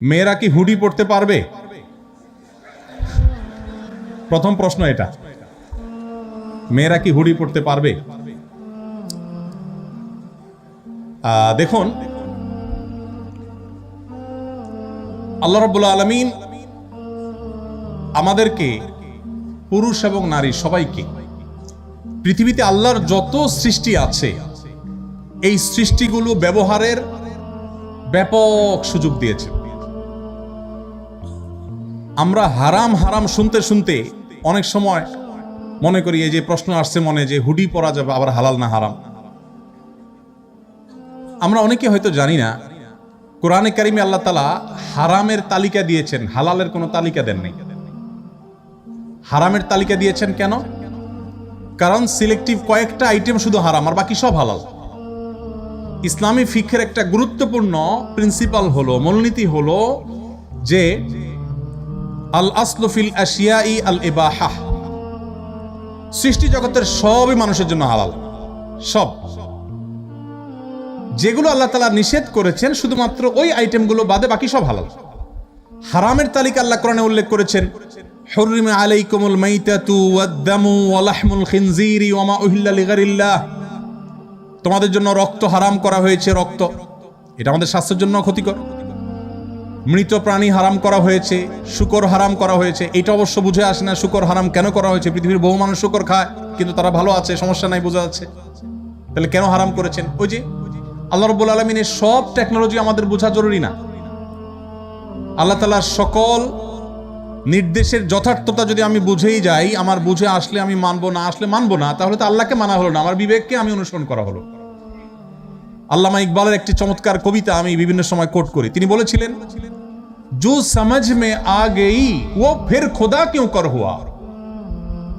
মেয়েরা কি হুডি পড়তে পারবে? প্রথম প্রশ্ন এটা। মেয়েরা কি হুডি পড়তে পারবে? দেখুন। আল্লাহ রব্বুল্লা আলমিন আমাদেরকে পুরুষ এবং নারী সবাইকে পৃথিবীতে আল্লাহর যত সৃষ্টি আছে, এই সৃষ্টিগুলো ব্যবহারের ব্যাপক সুযোগ দিয়েছে। আমরা হারাম হারাম শুনতে শুনতে অনেক সময় মনে করি, এই যে প্রশ্ন আসছে মনে যে হুডি পরা যাবে, আবার হালাল না হারাম। আমরা অনেকে হয়তো জানি না, কোরআনে কারিমে আল্লাহ তালা হারামের তালিকা দিয়েছেন, হালালের কোনো তালিকা দেন নাই হারামের তালিকা দিয়েছেন কেন? কারণ সিলেক্টিভ কয়েকটা আইটেম শুধু হারাম, আর বাকি সব হালাল। ইসলামী ফিক্ষের একটা গুরুত্বপূর্ণ প্রিন্সিপাল হলো, মূলনীতি হলো যে আল আসলফিল আশিয়াই আল ইবাহাহ সৃষ্টি জগতের সবই মানুষের জন্য হালাল। সব। যেগুলো আল্লাহ তালা নিষেধ করেছেন, শুধুমাত্র ওই আইটেমগুলো বাদে বাকি সব হালাল। হারামের তালিকা আল্লাহ কোরআনে উল্লেখ করেছেন হরিমে আলাইকুমুল মাইতাতু ওয়াদ্দামু ওয়ালাহমুল খিনজিরি ওমা উহিল্লা লিগারিল্লাহ। তোমাদের জন্য রক্ত হারাম করা হয়েছে, রক্ত। এটা আমাদের স্বাস্থ্যের জন্য ক্ষতিকর। মৃত প্রাণী হারাম করা হয়েছে, শুকর হারাম করা হয়েছে। এটা অবশ্য বুঝে আসে না শুকর হারাম কেন করা হয়েছে। পৃথিবীর বহু মানুষ শুকর খায়, কিন্তু তারা ভালো আছে, সমস্যা নাই, বোঝা যাচ্ছে। তাহলে কেন হারাম করেছেন? ওই যে আল্লাহ রব্বুল আলমিনের সব টেকনোলজি আমাদের বোঝা জরুরি না। আল্লাহ তালার সকল নির্দেশের যথার্থতা যদি আমি বুঝেই যাই, আমার বুঝে আসলে আমি মানবো, না আসলে মানবো না, তাহলে তো আল্লাহকে মানা হলো না, আমার বিবেককে আমি অনুসরণ করা হলো। আল্লামা ইকবালের একটি চমৎকার কবিতা আমি বিভিন্ন সময় কোট করি। তিনি বলেছিলেন जो समझ में आ गई वो फिर खुदा क्यों कर हुआ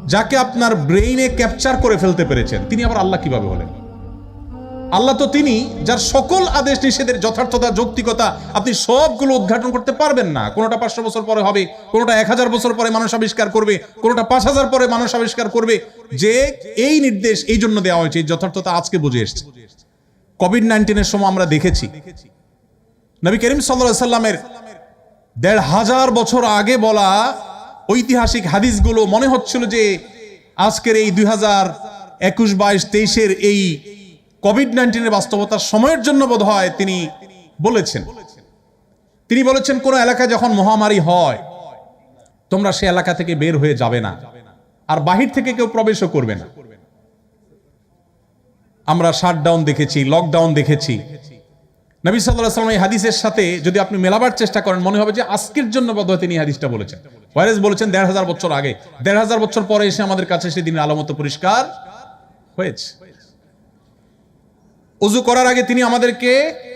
যাকে আপনার ব্রেইনে ক্যাপচার করে ফেলতে পেরেছেন তিনি আবার আল্লাহ কিভাবে হলেন আল্লাহ তো তিনি যার সকল আদেশ নিষেধের যথার্থতা যৌক্তিকতা আপনি সবগুলো উদ্ঘাটন করতে পারবেন না কোনোটা পাঁচশো বছর পরে হবে কোনোটা এক হাজার বছর পরে মানুষ আবিষ্কার করবে কোনোটা পাঁচ হাজার পরে মানুষ আবিষ্কার করবে যে এই নির্দেশ এই জন্য দেওয়া হয়েছে এই যথার্থতা আজকে বুঝে এসছে কোভিড নাইন্টিনের সময় আমরা দেখেছি নবী করিম সাল্লাহ সাল্লামের দেড় হাজার বছর আগে বলা ঐতিহাসিক হাদিসগুলো মনে হচ্ছিল যে আজকের এই দুই হাজার একুশ বাইশ তেইশের এই কোভিড নাইন্টিনের বাস্তবতার সময়ের জন্য বোধ হয় তিনি বলেছেন। তিনি বলেছেন, কোন এলাকায় যখন মহামারী হয়, তোমরা সে এলাকা থেকে বের হয়ে যাবে না আর বাহির থেকে কেউ প্রবেশও করবে না। আমরা শাটডাউন দেখেছি, লকডাউন দেখেছি নবী সাল্লাহ সাল্লাম এই হাদিসের সাথে যদি আপনি মেলাবার চেষ্টা করেন, মনে হবে যে আজকের জন্য বোধ হয় তিনি হাদিসটা বলেছেন। ওয়ারেস বলেছেন দেড় হাজার বছর আগে। দেড় হাজার বছর পরে এসে আমাদের কাছে সে দিনের আলামত পরিষ্কার হয়েছে। অজু করার আগে তিনি আমাদেরকে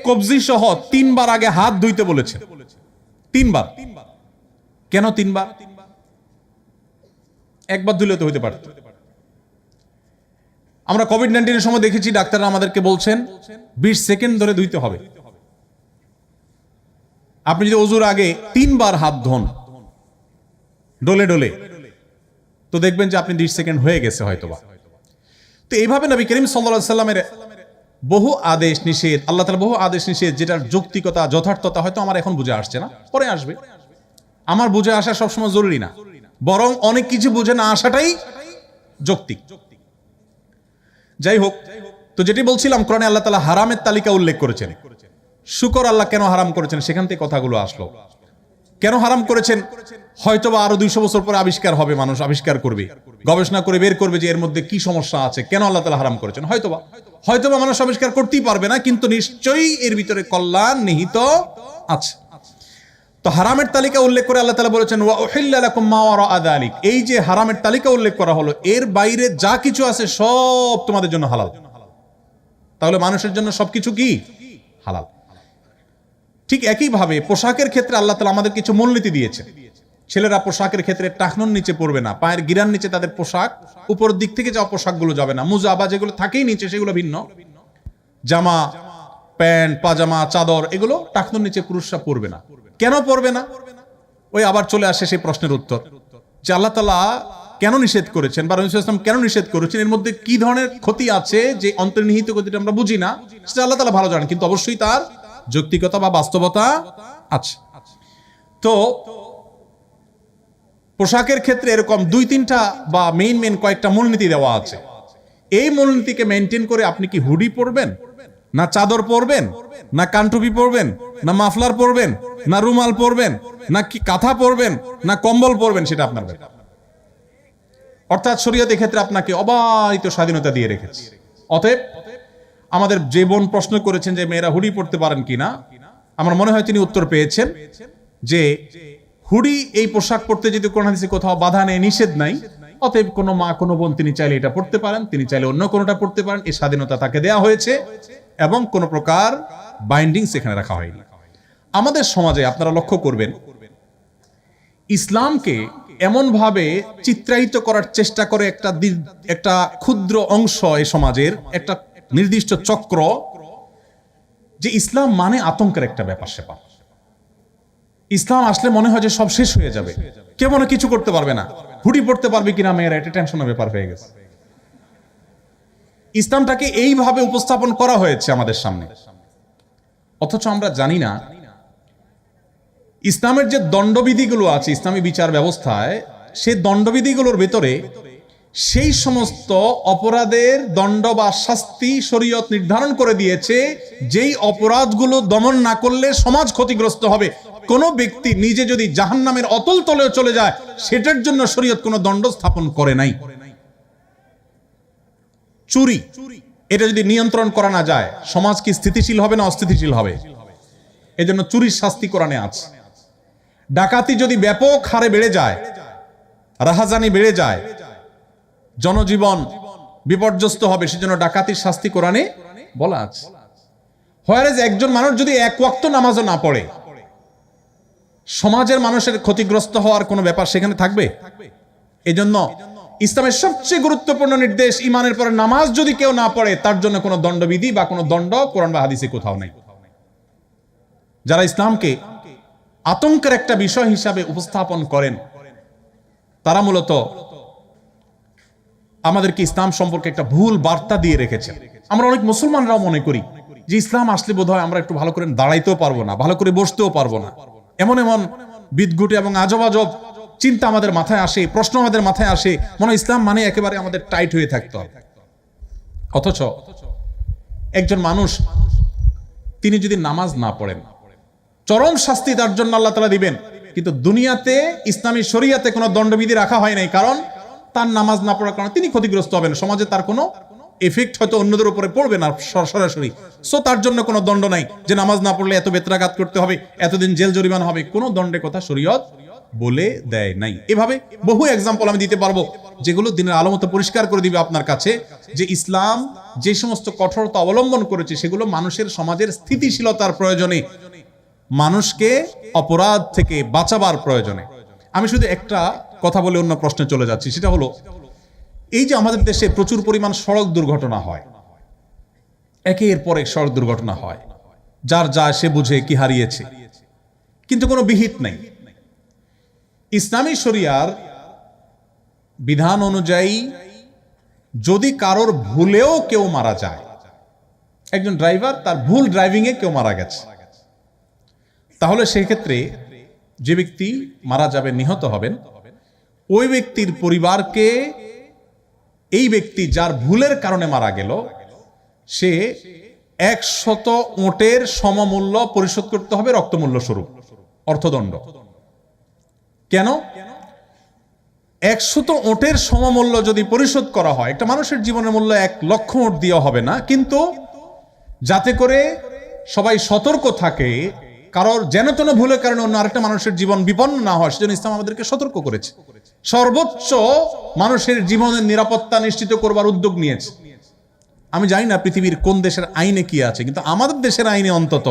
কবজি সহ তিনবার আগে হাত ধুইতে বলেছেন। তিনবার। কেন তিনবার? একবার ধুলে তো হইতে পারত। আমরা কোভিড নাইন্টিনের সময় দেখেছি, ডাক্তাররা আমাদেরকে বলছেন, বিশ সেকেন্ড ধরে ধুইতে হবে। আপনি যদি অজুর আগে তিনবার হাত ধোন, ডোলে ডোলে, তো দেখবেন যে আপনি বিশ সেকেন্ড হয়ে গেছে হয়তোবা। তো এইভাবে নবী করিম সাল্লা সাল্লামের বহু আদেশ, নিষেধ, আল্লাহ তালা বহু আদেশ, নিষেধ, যেটার যৌক্তিকতা, যথার্থতা হয়তো আমার এখন বুঝে আসছে না, পরে আসবে। আমার বুঝে আসা সবসময় জরুরি না, বরং অনেক কিছু বুঝে না আসাটাই যৌক্তিক। যাই হোক তো যেটি বলছিলাম, কোরআনে আল্লাহ তালা হারামের তালিকা উল্লেখ করেছেন। শুকর আল্লাহ কেন হারাম করেছেন? সেখান থেকে কথাগুলো আসলো। কেন হারাম করেছেন? হয়তোবা আরও দুইশো বছর পরে আবিষ্কার হবে, মানুষ আবিষ্কার করবে, গবেষণা করে বের করবে যে এর মধ্যে কি সমস্যা আছে, কেন আল্লাহ তালা হারাম করেছেন? হয়তোবা হয়তোবা মানুষ আবিষ্কার করতেই পারবে না, কিন্তু নিশ্চয়ই এর ভিতরে কল্যাণ নিহিত আছে। তো হারামের তালিকা উল্লেখ করে আল্লাহ তালা বলেছেন ওয়ারা এই যে হারামের তালিকা উল্লেখ করা হলো, এর বাইরে যা কিছু আছে সব তোমাদের জন্য হালাল। তাহলে মানুষের জন্য সবকিছু কি? হালাল। ঠিক একইভাবে পোশাকের ক্ষেত্রে আল্লাহ তালা আমাদের কিছু মূলনীতি দিয়েছে ছেলেরা পোশাকের ক্ষেত্রে টাকনুর নিচে পড়বে না, পায়ের গিরার নিচে তাদের পোশাক, উপর দিক থেকে যাওয়া পোশাকগুলো যাবে না। মুজা বা যেগুলো থাকেই নিচে, সেগুলো ভিন্ন। জামা, প্যান্ট, পাজামা, চাদর, এগুলো টাকনুর নিচে পুরুষরা পরবে না। কেন পরবে না? ওই আবার চলে আসে সেই প্রশ্নের উত্তর। যে আল্লাহ তালা কেন নিষেধ করেছেন বা রহিম কেন নিষেধ করেছেন? এর মধ্যে কি ধরনের ক্ষতি আছে যে অন্তর্নিহিত ক্ষতিটা আমরা বুঝি না? সেটা আল্লাহ তালা ভালো জানেন, কিন্তু অবশ্যই তার যৌক্তিকতা বা বাস্তবতা আছে। তো পোশাকের ক্ষেত্রে এরকম দুই, তিনটা বা মেইন মেইন কয়েকটা মূলনীতি দেওয়া আছে। এই মূলনীতিকে মেনটেন করে আপনি কি হুডি পরবেন? না চাদর পরবেন, না কানটুপি পরবেন, না মাফলার পরবেন, না রুমাল পরবেন, না কি কাঁথা পরবেন, না কম্বল পরবেন সেটা আপনার ব্যাপার। অর্থাৎ শরীয়ত ক্ষেত্রে আপনাকে অবারিত স্বাধীনতা দিয়ে রেখেছে। অতএব আমাদের যে বোন প্রশ্ন করেছেন যে মেয়েরা হুডি পড়তে পারেন কিনা, আমার মনে হয় তিনি উত্তর পেয়েছেন যে হুডি এই পোশাক পরতে যদি কোন হাদিসে কোথাও বাধা নেই নিষেধ নাই অতএব কোনো মা, কোনো বোন তিনি চাইলে এটা পড়তে পারেন, তিনি চাইলে অন্য কোনোটা পড়তে পারেন এই স্বাধীনতা তাকে দেয়া হয়েছে এবং কোনো প্রকার বাইন্ডিং সেখানে রাখা হয়নি। আমাদের সমাজে আপনারা লক্ষ্য করবেন, ইসলামকে এমনভাবে চিত্রায়িত করার চেষ্টা করে একটা একটা ক্ষুদ্র অংশ এই সমাজের একটা নির্দিষ্ট চক্র যে ইসলাম মানে আতঙ্কের একটা ব্যাপার সেপার ইসলাম আসলে মনে হয় যে সব শেষ হয়ে যাবে। কেউ মনে কিছু করতে পারবে না। হুডি পড়তে পারবে কিনা মেয়েরা, এটা টেনশনের ব্যাপার হয়ে গেছে। ইসলামটাকে এইভাবে উপস্থাপন করা হয়েছে আমাদের সামনে। অথচ আমরা জানি না, ইসলামের যে দণ্ডবিধিগুলো আছে, ইসলামী বিচার ব্যবস্থায়, সেই দণ্ডবিধিগুলোর ভেতরে সেই সমস্ত অপরাধের দণ্ড বা শাস্তি শরীয়ত নির্ধারণ করে দিয়েছে, যেই অপরাধগুলো দমন না করলে সমাজ ক্ষতিগ্রস্ত হবে। কোনো ব্যক্তি নিজে যদি জাহান্নামের অতল তলেও চলে যায়, সেটার জন্য শরীয়ত কোনো দণ্ড স্থাপন করে নাই। চুরি, এটা যদি নিয়ন্ত্রণ করা না যায়, সমাজ কি স্থিতিশীল হবে না অস্থিতিশীল হবে? এজন্য চুরির শাস্তি কোরআনে আছে। ডাকাতি যদি ব্যাপক হারে বেড়ে যায়, রাহাজানি বেড়ে যায়, জনজীবন বিপর্যস্ত হবে, সেজন্য ডাকাতির শাস্তি কোরআনে বলা আছে। হোয়ারেজ একজন মানুষ যদি এক ওয়াক্ত নামাজও না পড়ে সমাজের মানুষের ক্ষতিগ্রস্ত হওয়ার কোনো ব্যাপার সেখানে থাকবে? এজন্য ইসলামের সবচেয়ে গুরুত্বপূর্ণ নির্দেশ ইমানের পরে নামাজ যদি কেউ না পড়ে তার জন্য কোনো দণ্ডবিধি বা কোনো দণ্ড কোরআন বা হাদিসে কোথাও নেই। যারা ইসলামকে আতঙ্কের একটা বিষয় হিসাবে উপস্থাপন করেন তারা মূলত আমাদেরকে ইসলাম সম্পর্কে একটা ভুল বার্তা দিয়ে রেখেছেন। আমরা অনেক মুসলমানরাও মনে করি যে ইসলাম আসলে বোধহয় আমরা একটু ভালো করে দাঁড়াইতেও পারব না ভালো করে বসতেও পারব না। এমন এমন বিদগুটে এবং আজব আজব চিন্তা আমাদের মাথায় আসে, প্রশ্ন আমাদের মাথায় আসে। মনে ইসলাম মানে একেবারে আমাদের টাইট হয়ে থাকতে হবে। অথচ একজন মানুষ, তিনি যদি নামাজ না পড়েন, চরম শাস্তি তার জন্য আল্লাহ তালা দিবেন। কিন্তু দুনিয়াতে, ইসলামী শরিয়াতে কোনো দণ্ডবিধি রাখা হয় নাই। কারণ তার নামাজ না পড়ার কারণে তিনি ক্ষতিগ্রস্ত হবেন। সমাজে তার কোনো এফেক্ট হয়তো অন্যদের উপরে পড়বে না সরাসরি। সো তার জন্য কোনো দণ্ড নাই যে নামাজ না পড়লে এত বেতরাঘাত করতে হবে, এতদিন জেল জরিমানা হবে। কোনো দণ্ডের কথা শরীয়ত বলে দেয় নাই। এভাবে বহু এক্সাম্পল আমি দিতে পারব, যেগুলো দিনের আলো মতো পরিষ্কার করে দিবে আপনার কাছে, যে ইসলাম যে সমস্ত কঠোরতা অবলম্বন করেছে, সেগুলো মানুষের সমাজের স্থিতিশীলতার প্রয়োজনে, মানুষকে অপরাধ থেকে বাঁচাবার প্রয়োজনে। আমি শুধু একটা কথা বলে অন্য প্রশ্নে চলে যাচ্ছি, সেটা হলো এই যে আমাদের দেশে প্রচুর পরিমাণ সড়ক দুর্ঘটনা হয়, একের পর সড়ক দুর্ঘটনা হয়, যার যা সে বুঝে কি হারিয়েছে। কিন্তু কোনো বিহিত নাই। ইসলামী শরিয়ার বিধান অনুযায়ী যদি কারোর ভুলেও কেউ মারা যায়, একজন ড্রাইভার তার ভুল ড্রাইভিংয়ে কেউ মারা গেছে, তাহলে সেক্ষেত্রে যে ব্যক্তি মারা যাবেন নিহত হবেন, ওই ব্যক্তির পরিবারকে এই ব্যক্তি যার ভুলের কারণে মারা গেল, সে একশত ওটের সমমূল্য পরিশোধ করতে হবে রক্তমূল্য স্বরূপ, অর্থদণ্ড। কেন? একশত ওটের সমমূল্য যদি পরিশোধ করা হয়, একটা মানুষের জীবনের মূল্য এক লক্ষ ওট দেওয়া হবে না, কিন্তু যাতে করে সবাই সতর্ক থাকে, কারোর যেন তেন ভুলের কারণে অন্য আরেকটা মানুষের জীবন বিপন্ন না হয়, সেজন্য ইসলাম আমাদেরকে সতর্ক করেছে। সর্বোচ্চ মানুষের জীবনের নিরাপত্তা নিশ্চিত করবার উদ্যোগ নিয়েছে। আমি জানি না পৃথিবীর কোন দেশের আইনে কি আছে, কিন্তু আমাদের দেশের আইনে অন্তত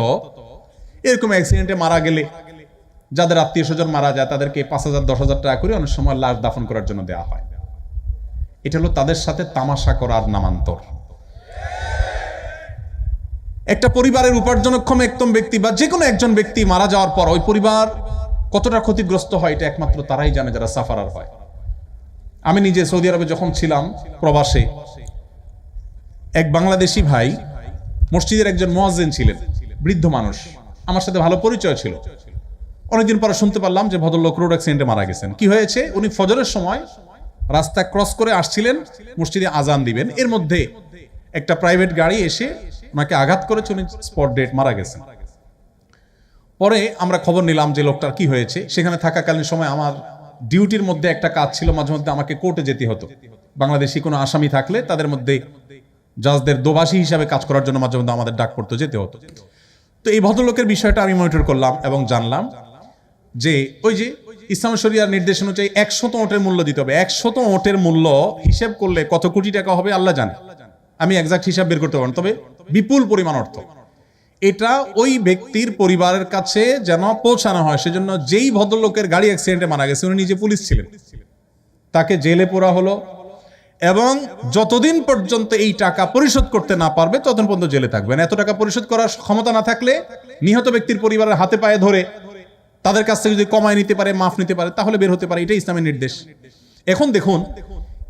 এরকম অ্যাক্সিডেন্টে মারা গেলে, যাদের আত্মীয় স্বজন মারা যায়, তাদেরকে পাঁচ হাজার, দশ হাজার টাকা করে অনেক সময় লাশ দাফন করার জন্য দেওয়া হয়। এটা হলো তাদের সাথে তামাশা করার নামান্তর। একটা পরিবারের উপার্জনক্ষম একদম ব্যক্তি বা যে কোনো একজন ব্যক্তি মারা যাওয়ার পর ওই পরিবার কতটা ক্ষতিগ্রস্ত হয় এটা একমাত্র তারাই জানে যারা সাফারার হয়। আমি নিজে সৌদি আরবে যখন ছিলাম প্রবাসে, এক বাংলাদেশি ভাই মসজিদের একজন মোয়াজ্জেন ছিলেন, বৃদ্ধ মানুষ। আমার সাথে ভালো পরিচয় ছিল। অনেকদিন পরে শুনতে পারলাম যে ভদ্রলোক রোড অ্যাক্সিডেন্টে মারা গেছেন। কি হয়েছে? উনি ফজরের সময় রাস্তা ক্রস করে আসছিলেন, মসজিদে আজান দিবেন। এর মধ্যে একটা প্রাইভেট গাড়ি এসে ওনাকে আঘাত করেছে, উনি স্পট ডেট মারা গেছেন। পরে আমরা খবর নিলাম যে লোকটার কি হয়েছে। সেখানে থাকাকালীন সময় আমার ডিউটির মধ্যে একটা কাজ ছিল, মাঝে মধ্যে আমাকে কোর্টে যেতে হতো। বাংলাদেশি কোনো আসামি থাকলে তাদের মধ্যে জাজদের দোভাষী হিসাবে কাজ করার জন্য মাঝে মধ্যে আমাদের ডাক পড়তো, যেতে হতো। তো এই ভদ্রলোকের বিষয়টা আমি মনিটর করলাম এবং জানলাম যে ওই যে ইসলাম শরিয়ার নির্দেশ অনুযায়ী একশত ওটের মূল্য দিতে হবে। একশত ওটের মূল্য হিসেব করলে কত কোটি টাকা হবে আল্লাহ জানে। আমি একজাক্ট হিসাব বের করতে পারব তবে বিপুল পরিমাণ অর্থ। এটা ওই ব্যক্তির পরিবারের কাছে যেন পৌঁছানো হয়। সেজন্য যেই ভদ্রলোকের গাড়ি অ্যাক্সিডেন্টে মারা গেছে, উনি নিজে পুলিশ ছিলেন। তাকে জেলে পোড়া হলো এবং যতদিন পর্যন্ত এই টাকা পরিশোধ করতে না পারবে, ততদিন পর্যন্ত জেলে থাকবেন। এত টাকা পরিশোধ করার ক্ষমতা না থাকলে নিহত ব্যক্তির পরিবারের হাতে পায়ে ধরে তাদের কাছ থেকে যদি কমায় নিতে পারে, মাফ নিতে পারে, তাহলে বের হতে পারে। এটাই ইসলামের নির্দেশ। এখন দেখুন,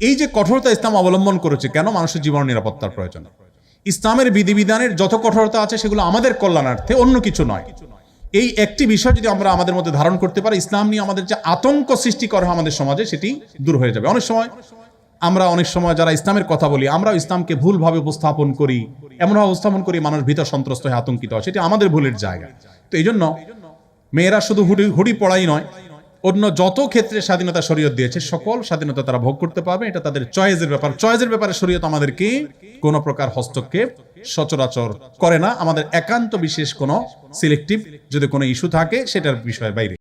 এই যে কঠোরতা ইসলাম অবলম্বন করেছে, কেন মানুষের জীবন নিরাপত্তার প্রয়োজন? ইসলামের বিধিবিধানের যত কঠোরতা আছে সেগুলো আমাদের কল্যাণার্থে, অন্য কিছু নয়। এই একটি বিষয় যদি আমরা আমাদের মধ্যে ধারণ করতে পারি, ইসলাম নিয়ে আমাদের যে আতঙ্ক সৃষ্টি করা আমাদের সমাজে, সেটি দূর হয়ে যাবে। অনেক সময় আমরা অনেক সময় যারা ইসলামের কথা বলি, আমরা ইসলামকে ভুলভাবে উপস্থাপন করি এমনভাবে উপস্থাপন করি, মানুষ ভীত সন্ত্রস্ত হয়ে আতঙ্কিত হয়, সেটি আমাদের ভুলের জায়গা। তো এই জন্য মেয়েরা শুধু হুডি হুডি পড়াই নয় অন্য যত ক্ষেত্রে স্বাধীনতা শরীয়ত দিয়েছে, সকল স্বাধীনতা তারা ভোগ করতে পারবে। এটা তাদের চয়েসের ব্যাপার। চয়েসের ব্যাপারে শরীয়ত আমাদেরকে কোনো প্রকার হস্তক্ষেপ সচরাচর করে না। আমাদের একান্ত বিশেষ কোনো সিলেক্টিভ যদি কোনো ইস্যু থাকে, সেটার বিষয়ের বাইরে।